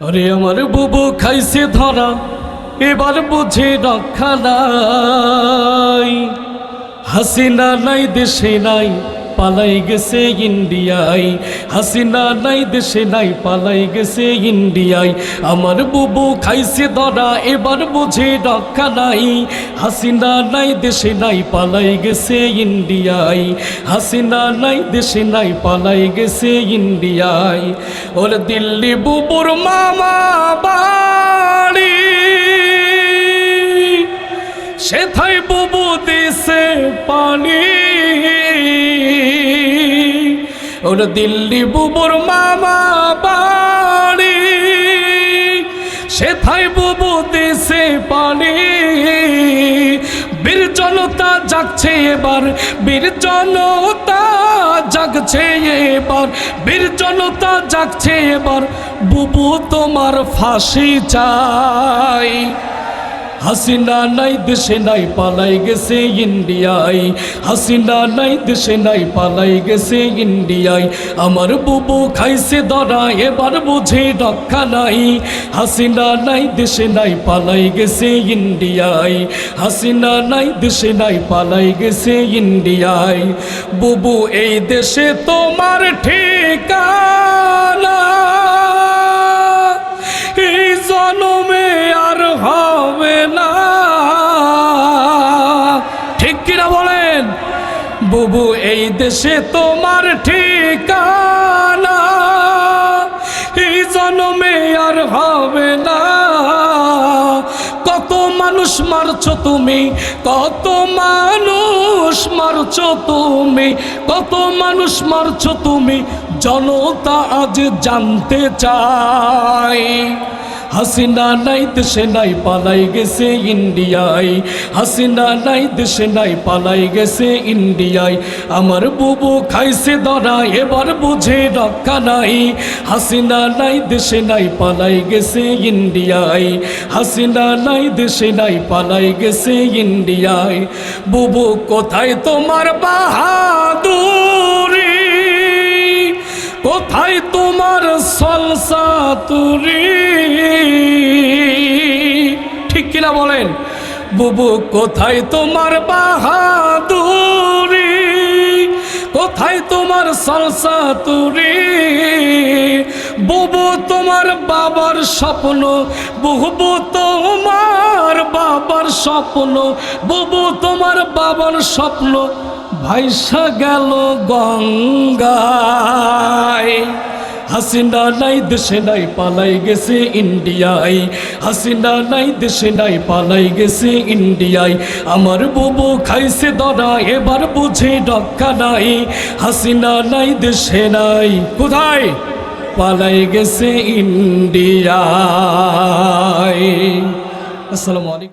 আরে আমার বুবু খাইছে ধরা এবার বুঝে রক্ষা নাই। হাসিনা নাই দেশে নাই পালাই গেছে ইন্ডিয়ায়। হাসিনা নাই, দেশে নাই, পালাই গেছে ইন্ডিয়ায়। আমার বুবু খাইছে ধরা, এবার বুঝে রক্ষা নাই। হাসিনা নাই, দেশে নাই, পালাই গেছে ইন্ডিয়ায়। হাসিনা নাই, দেশে নাই, পালাই গেছে ইন্ডিয়ায়। ওর দিল্লি বুবুর মামা বাড়ি। সেথায় বুবু দিছে পানি। ওর দিল্লি বুবুর মামা বাড়ি। সেথায় বুবু দেশে পানি। বীর জনতা জাগছে এবার, বীর জনতা জাগছে এবার, বীর জনতা জাগছে এবার, বুবু তোমার ফাঁসি চাই। হাসিনা নাই, দেশে নাই, পালাই গেছে ইন্ডিয়ায়। হাসিনা নাই, দেশে নাই, পালাই গেছে ইন্ডিয়ায়। আমার বুবু খাইছে ধরা এবার বুঝে রক্ষা নাই। হাসিনা নাই, দেশে নাই, পালাই গেছে ইন্ডিয়ায়। হাসিনা নাই, দেশে নাই, পালাই গেছে ইন্ডিয়ায়। বুবু, এই দেশে তোমার ঠিকানা বুবু, এই দেশে তোমার ঠিকানা। এই জনমে আর হবে না। কত মানুষ মারছো তুমি, কত মানুষ মারছো তুমি, কত মানুষ মারছো তুমি, জনতা আজ জানতে চায়। হাসিনা নাই, দেশে নাই, পালাই গেছে ইন্ডিয়ায়। হাসিনা নাই, দেশে নাই, পালাই গেছে ইন্ডিয়ায়। আমার বুবু খাইছে ধরা এবার বুঝে রক্ষা নাই। হাসিনা নাই, দেশে নাই, পালাই গেছে ইন্ডিয়ায়। হাসিনা নাই, দেশে নাই, পালাই গেছে ইন্ডিয়ায়। বুবু, কোথায় তোমার বাহাদুরি? কোথায় তোমার সলসা তুরি বলেন, বুবু, কোথায় তোমার বাহাদুরি? কোথায় তোমার সলসা তুরি? বুবু, তোমার বাবার স্বপ্ন, বুবু, তোমার বাবার স্বপ্ন, বুবু, তোমার বাবার স্বপ্ন ভাইসা গেল গঙ্গায়। হাসিনা নাই, দেশে নাই, পালাই গেছে ইন্ডিয়ায়। হাসিনা নাই, দেশে নাই, পালাই গেছে ইন্ডিয়ায়। আমার বুবু খাইছে ধরা এবার বুঝে রক্ষা নাই। হাসিনা নাই, দেশে নাই, কোথায়? পালাই গেছে ইন্ডিয়ায়। আসসালামু আলাইকুম।